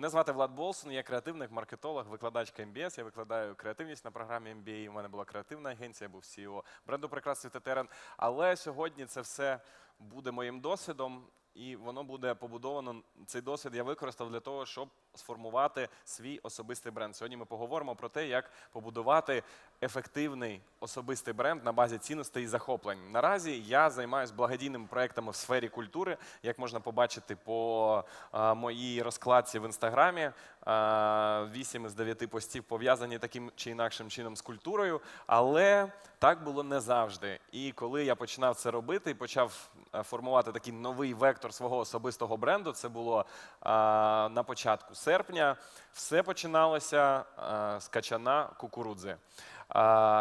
Мене звати Влад Болсон, я креативник, маркетолог, викладачка КМБС. Я викладаю креативність на програмі MBA. У мене була креативна агенція, я був CEO бренду Прекрасний Тетерен. Але сьогодні це все буде моїм досвідом, і воно буде побудовано. Цей досвід я використав для того, щоб сформувати свій особистий бренд. Сьогодні ми поговоримо про те, як побудувати ефективний особистий бренд на базі цінностей і захоплень. Наразі я займаюся благодійними проектами в сфері культури, як можна побачити по а, моїй розкладці в інстаграмі. Вісім із дев'яти постів пов'язані таким чи інакшим чином з культурою, але так було не завжди. І коли я починав це робити і почав е, формувати такий новий вектор свого особистого бренду, це було на початку серпня. Все починалося з качана кукурудзи.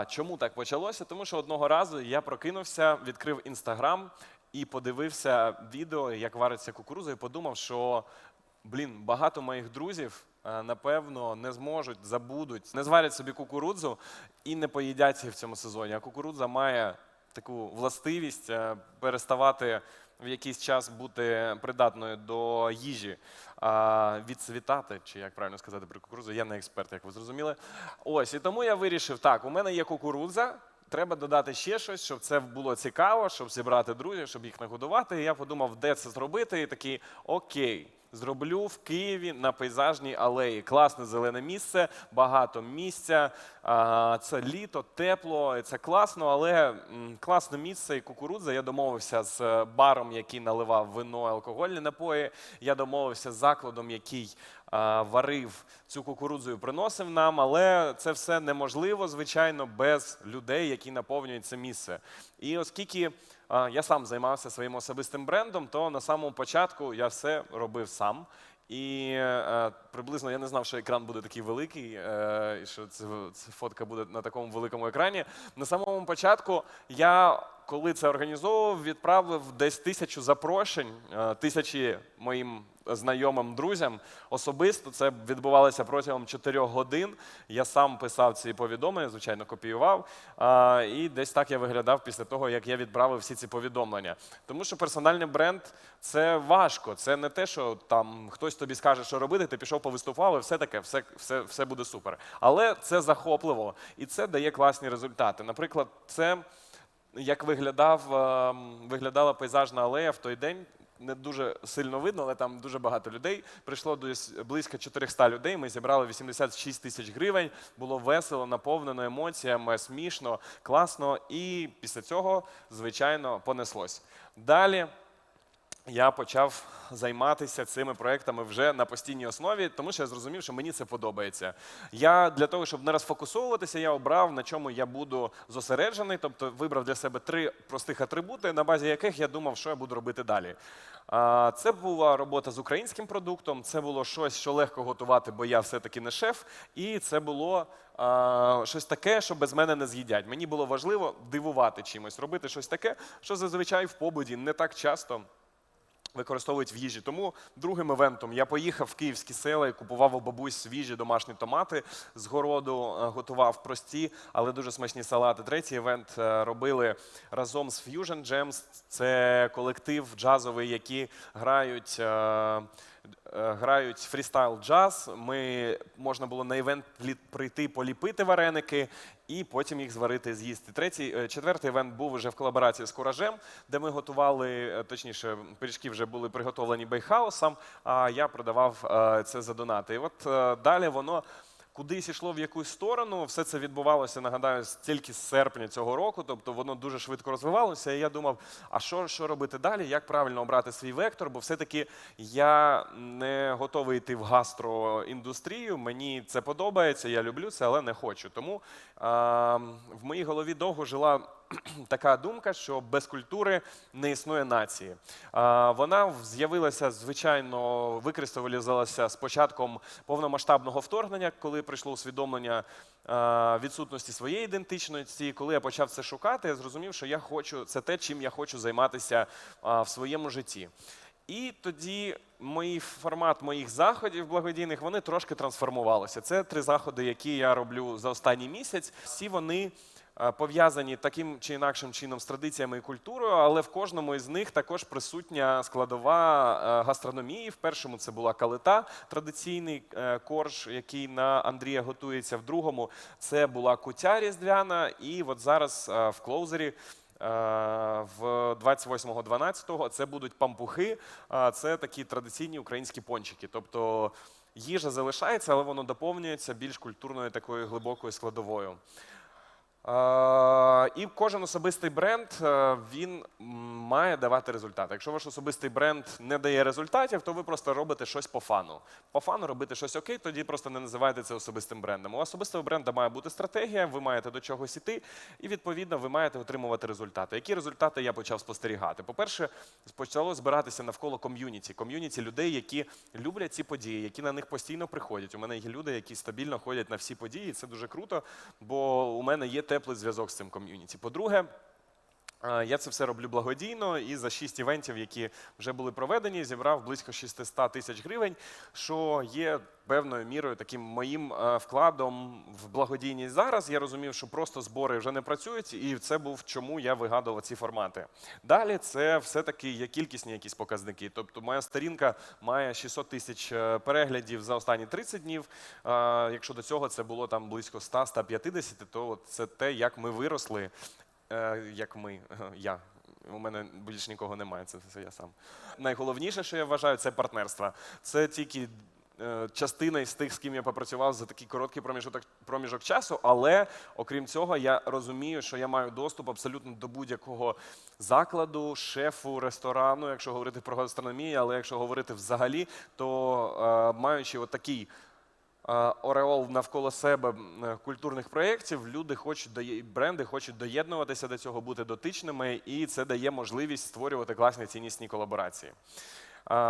Чому так почалося? Тому що одного разу я прокинувся, відкрив інстаграм і подивився відео, як вариться кукурудза, і подумав, що блін, багато моїх друзів. е, Напевно, не зможуть, забудуть, не зварять собі кукурудзу і не поїдять її в цьому сезоні. А кукурудза має таку властивість е, переставати в якийсь час бути придатною до їжі, а, відцвітати, чи як правильно сказати про кукурудзу, я не експерт, як ви зрозуміли. Ось, і тому я вирішив, так, у мене є кукурудза, треба додати ще щось, щоб це було цікаво, щоб зібрати друзів, щоб їх нагодувати. І я подумав, де це зробити, і такий окей. Зроблю в Києві на пейзажній алеї. Класне зелене місце, багато місця. Це літо, тепло, це класно, але класне місце і кукурудза. Я домовився з е, баром, який наливав вино, алкогольні напої. Я домовився з закладом, який варив цю кукурудзу і приносив нам. Але це все неможливо, звичайно, без людей, які наповнюють це місце. І оскільки я сам займався своїм особистим брендом, то на самому початку я все робив сам. І е, приблизно я не знав, що екран буде такий великий, е, і що це, фотка буде на такому великому екрані. На самому початку я, коли це організовував, відправив десь тисячу запрошень, е, тисячі моїм знайомим друзям. Особисто це відбувалося протягом 4 годин. Я сам писав ці повідомлення, звичайно, копіював. І десь так я виглядав після того, як я відправив всі ці повідомлення. Тому що персональний бренд це важко. Це не те, що там хтось тобі скаже, що робити, ти пішов повиступав, і все таке, все, все, все буде супер. Але це захопливо і це дає класні результати. Наприклад, це як виглядав, ем, виглядала пейзажна алея в той день. Не дуже сильно видно, але там дуже багато людей. Прийшло близько 400 людей. Ми зібрали 86 тисяч гривень. Було весело, наповнено емоціями, смішно, класно. І після цього, звичайно, понеслось. Далі я почав займатися цими проектами вже на постійній основі, тому що я зрозумів, що мені це подобається. Я для того, щоб не розфокусовуватися, я обрав, на чому я буду зосереджений, тобто вибрав для себе три простих атрибути, на базі яких я думав, що я буду робити далі. Це була робота з українським продуктом, це було щось, що легко готувати, бо я все-таки не шеф, і це було щось таке, що без мене не з'їдять. Мені було важливо дивувати чимось, робити щось таке, що зазвичай в побуді не так часто використовують в їжі. Тому другим івентом я поїхав в київські села і купував у бабусь свіжі домашні томати з городу, е, готував прості, але дуже смачні салати. Третій івент е, робили разом з Fusion Gems. Це колектив джазовий, які грають. е, Грають фрістайл джаз. Ми можна було на івент прийти поліпити вареники і потім їх зварити, з'їсти. Третій, е, четвертий івент був вже в колаборації з куражем, де ми готували, е, точніше, пиріжки вже були приготовлені бейхаусом, а я продавав е, це за донати. І от далі воно. Кудись йшло в якусь сторону, все це відбувалося, нагадаю, тільки з серпня цього року, тобто воно дуже швидко розвивалося. І я думав, а що, що робити далі, як правильно обрати свій вектор, бо все-таки я не готовий йти в гастроіндустрію. Мені це подобається, я люблю це, але не хочу. Тому а, в моїй голові довго жила така думка, що без культури не існує нації. А, Вона з'явилася, звичайно, викристалізувалася з початком повномасштабного вторгнення, коли прийшло усвідомлення відсутності своєї ідентичності. Коли я почав це шукати, я зрозумів, що я хочу це те, чим я хочу займатися в своєму житті. І тоді мій формат моїх заходів благодійних вони трошки трансформувалися. Це три заходи, які я роблю за останній місяць. Всі вони пов'язані таким чи інакшим чином з традиціями і культурою, але в кожному із них також присутня складова е, гастрономії. В першому це була калита, традиційний е, корж, який на Андрія готується. В другому це була кутя різдвяна. І от зараз е, в клоузері. е, В 28.12 це будуть пампухи. а Це такі традиційні українські пончики. Тобто їжа залишається, але воно доповнюється більш культурною такою глибокою складовою. І кожен особистий бренд е, він має давати результати. Якщо ваш особистий бренд не дає результатів, то ви просто робите щось по фану. По фану робити щось окей, тоді просто не називайте це особистим брендом. У особистого бренда має бути стратегія, ви маєте до чогось іти, і відповідно ви маєте отримувати результати. Які результати я почав спостерігати? По-перше, почало збиратися навколо ком'юніті. Ком'юніті людей, які люблять ці події, які на них постійно приходять. У мене є люди, які стабільно ходять на всі події. Це дуже круто, бо у мене є теплий зв'язок з цим ком'юніті. По-друге, я це все роблю благодійно і за шість івентів, які вже були проведені, зібрав близько 600 тисяч гривень, що є певною мірою таким моїм е, вкладом в благодійність зараз. Я розумів, що просто збори вже не працюють, і це був чому я вигадував ці формати. Далі це все-таки є кількісні якісь показники. Тобто моя сторінка має 600 тисяч е, переглядів за останні 30 днів. Е, Якщо до цього це було там близько 100-150, то це те, як ми виросли Е, як ми, я. У мене більш нікого немає, це все я сам. Найголовніше, що я вважаю, це партнерство. Це тільки е, частина із тих, з ким я попрацював за такий короткий проміжок, проміжок часу. Але окрім цього, я розумію, що я маю доступ абсолютно до будь-якого закладу, шефу, ресторану, якщо говорити про гастрономію, але якщо говорити взагалі, то е, маючи отакий е, ореол навколо себе е, культурних проєктів, люди хочуть бренди хочуть доєднуватися до цього, бути дотичними, і це дає можливість створювати класні ціннісні колаборації.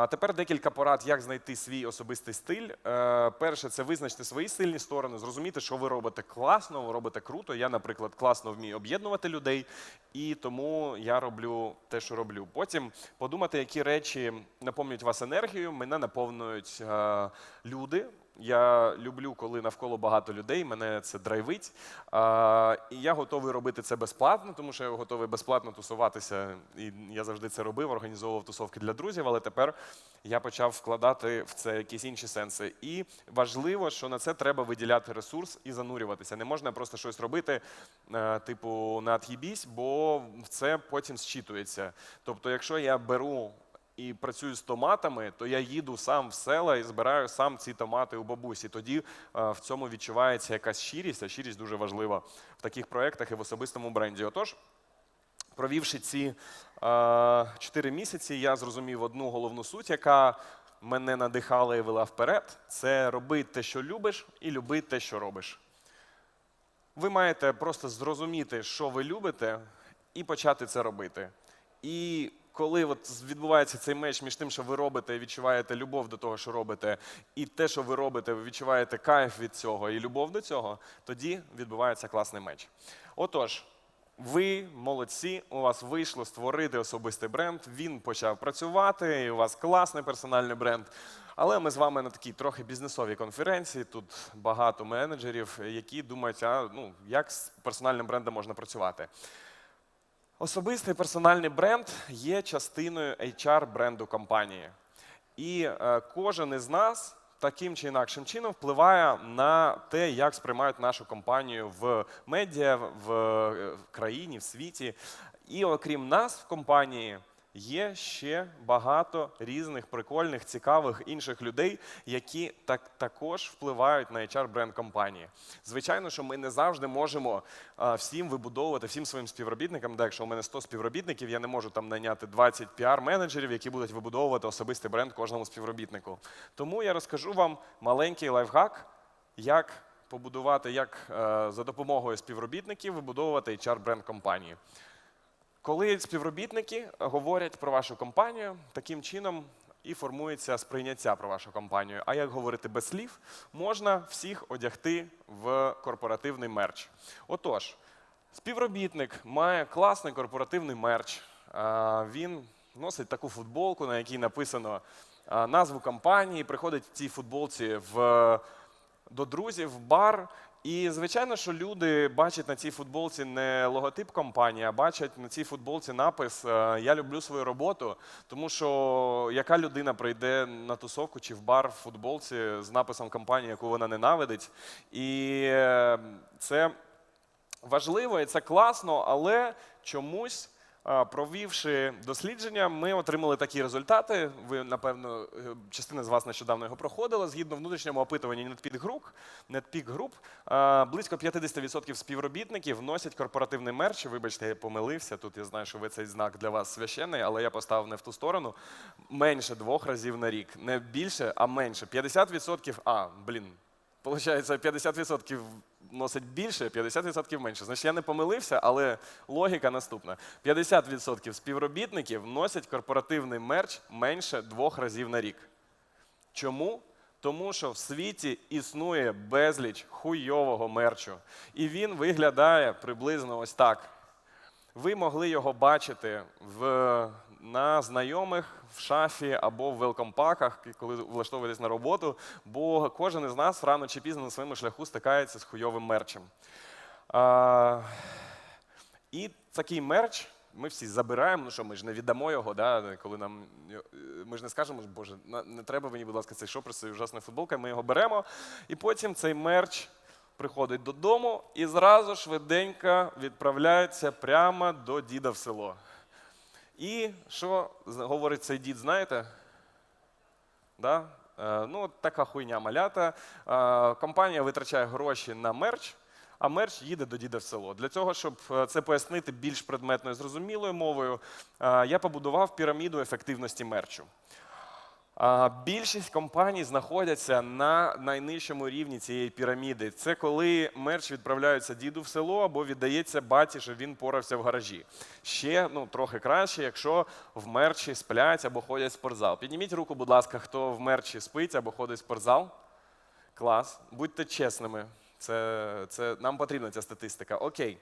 Тепер декілька порад, як знайти свій особистий стиль. Е, Перше, це визначити свої сильні сторони, зрозуміти, що ви робите класно, ви робите круто. Я, наприклад, класно вмію об'єднувати людей, і тому я роблю те, що роблю. Потім подумати, які речі наповнюють вас енергією. Мене наповнюють е, люди. Я люблю, коли навколо багато людей, мене це драйвить. А, і я готовий робити це безплатно, тому що я готовий безплатно тусуватися. І я завжди це робив, організовував тусовки для друзів, але тепер я почав вкладати в це якісь інші сенси. І важливо, що на це треба виділяти ресурс і занурюватися. Не можна просто щось робити, е, типу, на от'їбісь, бо це потім зчитується. Тобто, якщо я беру і працюю з томатами, то я їду сам в села і збираю сам ці томати у бабусі. Тоді е, в цьому відчувається якась щирість, а щирість дуже важлива в таких проєктах і в особистому бренді. Отож, провівши ці е, чотири місяці, я зрозумів одну головну суть, яка мене надихала і вела вперед: це роби те, що любиш, і люби те, що робиш. Ви маєте просто зрозуміти, що ви любите, і почати це робити. І коли от відбувається цей меч між тим, що ви робите і відчуваєте любов до того, що робите, і те, що ви робите, ви відчуваєте кайф від цього і любов до цього, тоді відбувається класний меч. Отож, ви молодці, у вас вийшло створити особистий бренд. Він почав працювати, і у вас класний персональний бренд. Але ми з вами на такій трохи бізнесовій конференції. Тут багато менеджерів, які думають, а ну як з персональним брендом можна працювати. Особистий персональний бренд є частиною HR бренду компанії. І е, кожен із нас таким чи інакшим чином впливає на те, як сприймають нашу компанію в медіа, е, в країні, в світі. І окрім нас в компанії. Є ще багато різних прикольних, цікавих інших людей, які так також впливають на HR бренд компанії. Звичайно, що ми не завжди можемо всім вибудовувати всім своїм співробітникам. Да, якщо у мене 100 співробітників, я не можу там найняти 20 піар-менеджерів, які будуть вибудовувати особистий бренд кожному співробітнику. Тому я розкажу вам маленький лайфхак, як побудувати, як е, за допомогою співробітників вибудовувати HR бренд компанії. Коли співробітники говорять про вашу компанію, таким чином і формується сприйняття про вашу компанію. А як говорити без слів, можна всіх одягти в корпоративний мерч. Отож, співробітник має класний корпоративний мерч. Він носить таку футболку, на якій написано назву компанії, приходить в цій футболці в до друзів в бар І звичайно, що люди бачать на цій футболці не логотип компанії, а бачать на цій футболці напис е, Я люблю свою роботу. Тому що яка людина прийде на тусовку чи в бар в футболці з написом компанії, яку вона ненавидить. І е, це важливо і це класно, але чомусь. Провівши дослідження, ми отримали такі результати. Ви, напевно, е, частина з вас нещодавно його проходила. Згідно внутрішньому опитуванні NetPeak Group, близько 50% співробітників носять корпоративний мерч. Вибачте, я помилився. Тут я знаю, що ви цей знак для вас священний, але я поставив не в ту сторону. Менше двох разів на рік. Не більше, а менше. 50%, а, блін, Получається, 50% носить більше, 50% менше. Значить, я не помилився, але логіка наступна: 50% співробітників носять корпоративний мерч менше двох разів на рік. Чому? Тому що в світі існує безліч хуйового мерчу. І він виглядає приблизно ось так. Ви могли його бачити в, на знайомих в шафі або в велкомпаках, коли влаштовуєтесь на роботу, бо кожен із нас рано чи пізно на своєму шляху стикається з хуйовим мерчем. А, і такий мерч ми всі забираємо, ну що ми ж не віддамо його, да, коли нам е, ми ж не скажемо, боже, не треба мені, будь ласка, цей шопер, цей ужасна футболка, ми його беремо, і потім цей мерч приходить додому і зразу швиденько відправляється прямо до діда в село. І що говорить цей дід, знаєте? Да? Е, ну, така хуйня малята. Е, компанія витрачає гроші на мерч, а мерч їде до діда в село. Для цього, щоб е, це пояснити більш предметною зрозумілою мовою, я побудував піраміду ефективності мерчу. Більшість компаній знаходяться на найнижчому рівні цієї піраміди. Це коли мерч відправляється діду в село або віддається баті, що він порався в гаражі. Ще ну, трохи краще, якщо в мерчі сплять або ходять в спортзал. Підніміть руку, будь ласка, хто в мерчі спить або ходить в спортзал. Клас. Будьте чесними. Це, це, нам потрібна ця статистика. Окей.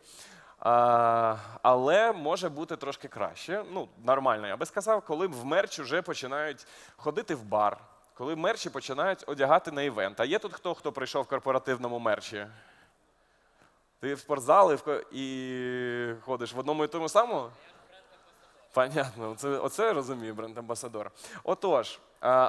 Але може бути трошки краще. Ну, нормально, я би сказав, коли в мерч вже починають ходити в бар, коли мерчі починають одягати на івент. А є тут хто, хто прийшов в корпоративному мерчі? Ти в спортзал і, в, і ходиш в одному і тому самому? Понятно, це, оце я розумію, бренд-амбасадор. Отож,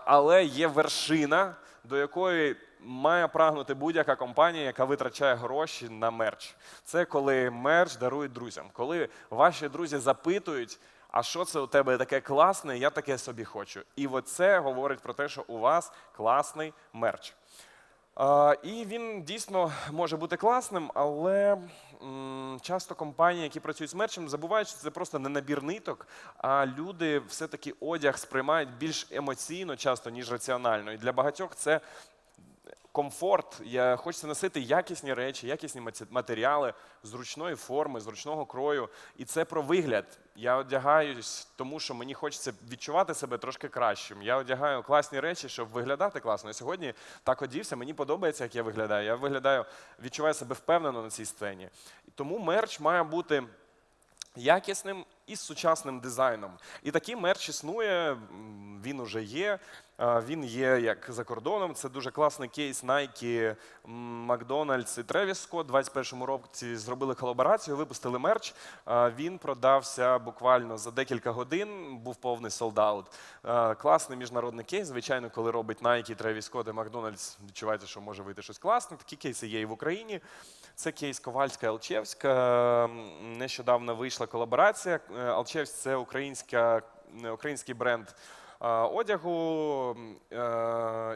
але є вершина, до якої має прагнути будь-яка компанія, яка витрачає гроші на мерч. Це коли мерч дарують друзям. Коли ваші друзі запитують, а що це у тебе таке класне, я таке собі хочу. І оце говорить про те, що у вас класний мерч. І він дійсно може бути класним, але часто компанії, які працюють з мерчем, забувають, що це просто не набір ниток, а люди все-таки одяг сприймають більш емоційно часто, ніж раціонально. І для багатьох це комфорт. Я хочеться носити якісні речі, якісні матеріали зручної форми, зручного крою. І це про вигляд. Я одягаюсь, тому що мені хочеться відчувати себе трошки кращим. Я одягаю класні речі, щоб виглядати класно. І сьогодні так одівся, мені подобається, як я виглядаю. Я виглядаю, відчуваю себе впевнено на цій сцені. Тому мерч має бути якісним і з сучасним дизайном. І такий мерч існує, він уже є. Він є як за кордоном. Це дуже класний кейс Nike, McDonald's і Travis Scott. У 21-му році зробили колаборацію, випустили мерч. А, Він продався буквально за декілька годин, був повний солдаут. Класний міжнародний кейс. Звичайно, коли робить Nike, Travis Scott і McDonald's, відчуваєте, що може вийти щось класне. Такі кейси є і в Україні. Це кейс Ковальська Алчевська. Нещодавно вийшла колаборація. Алчевськ це українська, український бренд одягу е,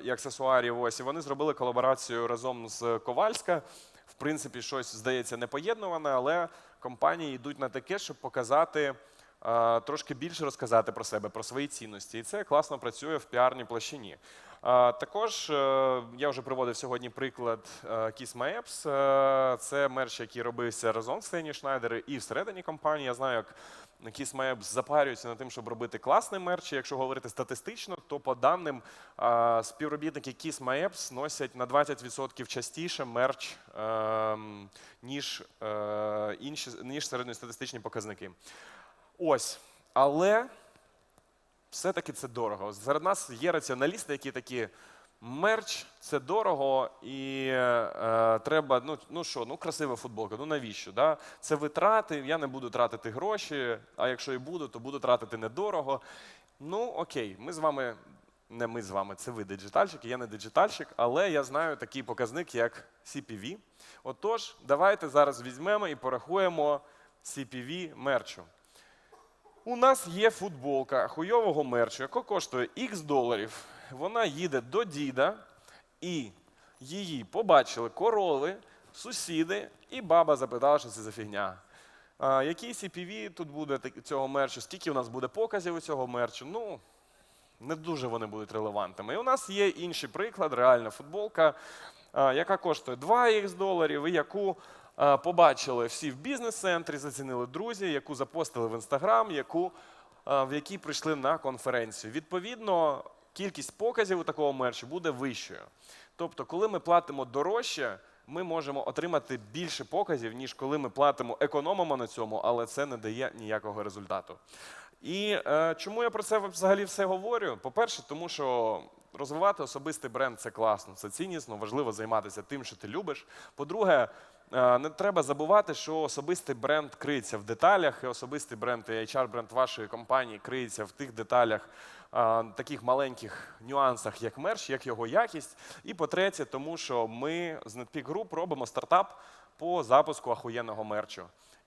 і аксесуарів. Ось і вони зробили колаборацію разом з Ковальська. В принципі, щось здається непоєднуване, але компанії йдуть на таке, щоб показати. Трошки більше розказати про себе, про свої цінності, і це класно працює в піарній площині. Також е, я вже приводив сьогодні приклад е, Kiss My Apps. Це мерч, який робився разом з Фені Шнайдер і всередині компанії. Я знаю, як My Apps запарюються над тим, щоб робити класний мерч. І Якщо говорити статистично, то по даним співробітники Kiss My носять на 20% частіше мерч, ем, ніж е, інші ніж середньостатистичні показники. Ось, але все-таки це дорого. Серед нас є раціоналісти, які такі. Мерч це дорого і е, треба, ну, ну що, ну красива футболка, ну навіщо? Да? Це витрати, я не буду тратити гроші, а якщо і буду, то буду тратити недорого. Ну, окей, ми з вами, не ми з вами, це ви диджитальщики, я не диджитальщик, але я знаю такий показник, як CPV. Отож, давайте зараз візьмемо і порахуємо CPV мерчу. У нас є футболка хуйового мерчу, яка коштує X доларів. Вона їде до діда, і її побачили короли, сусіди, і баба запитала, що це за фігня. А, який CPV тут буде цього мерчу? Скільки у нас буде показів у цього мерчу? Ну, не дуже вони будуть релевантними. І у нас є інший приклад, реальна футболка, а, яка коштує 2х доларів, і яку а, побачили всі в бізнес-центрі, зацінили друзі, яку запостили в інстаграм, яку, в якій прийшли на конференцію. Відповідно, кількість показів у такого мерчу буде вищою. Тобто, коли ми платимо дорожче, ми можемо отримати більше показів, ніж коли ми платимо, економимо на цьому, але це не дає ніякого результату. І е, чому я про це взагалі все говорю? По-перше, тому що розвивати особистий бренд це класно, це ціннісно, важливо займатися тим, що ти любиш. По-друге, е, не треба забувати, що особистий бренд криється в деталях, і особистий бренд і HR-бренд вашої компанії криється в тих деталях, таких маленьких нюансах, як мерч, як його якість. І по-третє, тому що ми з Netpeak Group робимо стартап по запуску ахуєнного мерчу.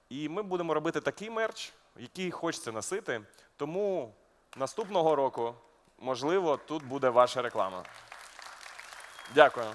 І ми будемо робити такий мерч, який хочеться носити. Тому наступного року, можливо, тут буде ваша реклама. Дякую.